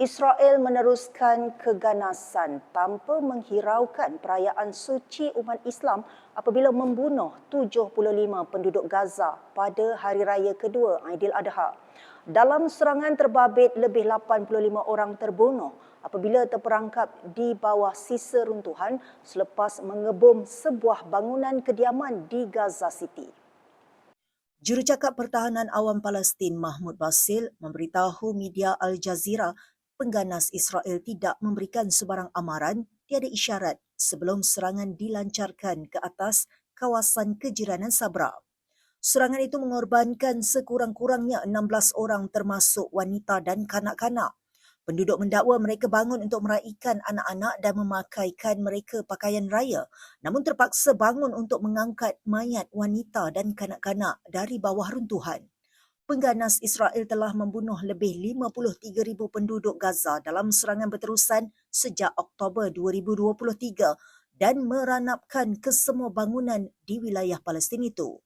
Israel meneruskan keganasan tanpa menghiraukan perayaan suci umat Islam apabila membunuh 75 penduduk Gaza pada hari raya kedua Aidiladha. Dalam serangan terbabit lebih 85 orang terbunuh apabila terperangkap di bawah sisa runtuhan selepas mengebom sebuah bangunan kediaman di Gaza City. Jurucakap Pertahanan Awam Palestin Mahmud Basil memberitahu media Al Jazeera pengganas Israel tidak memberikan sebarang amaran tiada isyarat sebelum serangan dilancarkan ke atas kawasan kejiranan Sabra. Serangan itu mengorbankan sekurang-kurangnya 16 orang termasuk wanita dan kanak-kanak. Penduduk mendakwa mereka bangun untuk meraihkan anak-anak dan memakaikan mereka pakaian raya namun terpaksa bangun untuk mengangkat mayat wanita dan kanak-kanak dari bawah runtuhan pengganas Israel telah membunuh lebih 53,000 penduduk Gaza dalam serangan berterusan sejak Oktober 2023 dan meranapkan kesemua bangunan di wilayah Palestin itu.